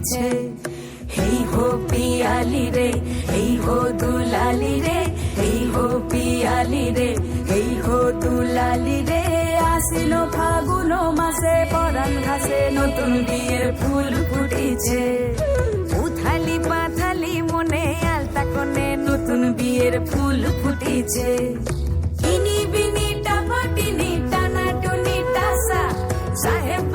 ফুটিছে হেই হো পিয়ালি রে, এই হো দুলালি রে হেই হো পিয়ালি রে হেই হো দুলালি রে। আসিল ফাগুন মাসে পরান ঘাসে নতুন বিয়ের ফুল ফুটিছে। উথালি পাথালি মনে আলতা কোণে নতুন বিয়ের ফুল ফুটিছে। ইনি বিনি টাপাটিনি টানা টুনি, টাসা। সাহেব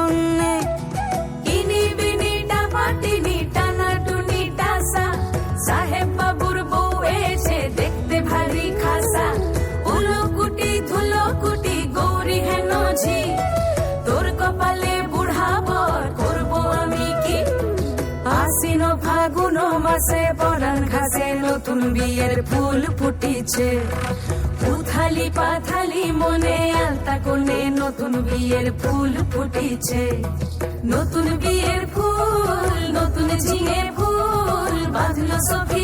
ফাগুন মাসে পরান ঘাসে, নতুন বিয়ের ফুল ফুটিছে। উথালি পাথালি মনে, আলতা কোণে নতুন বিয়ের ফুল ফুটিছে। নতুন বিয়ের ফুল, নতুন ঝিঙে ফুল, বাঁধলো সখী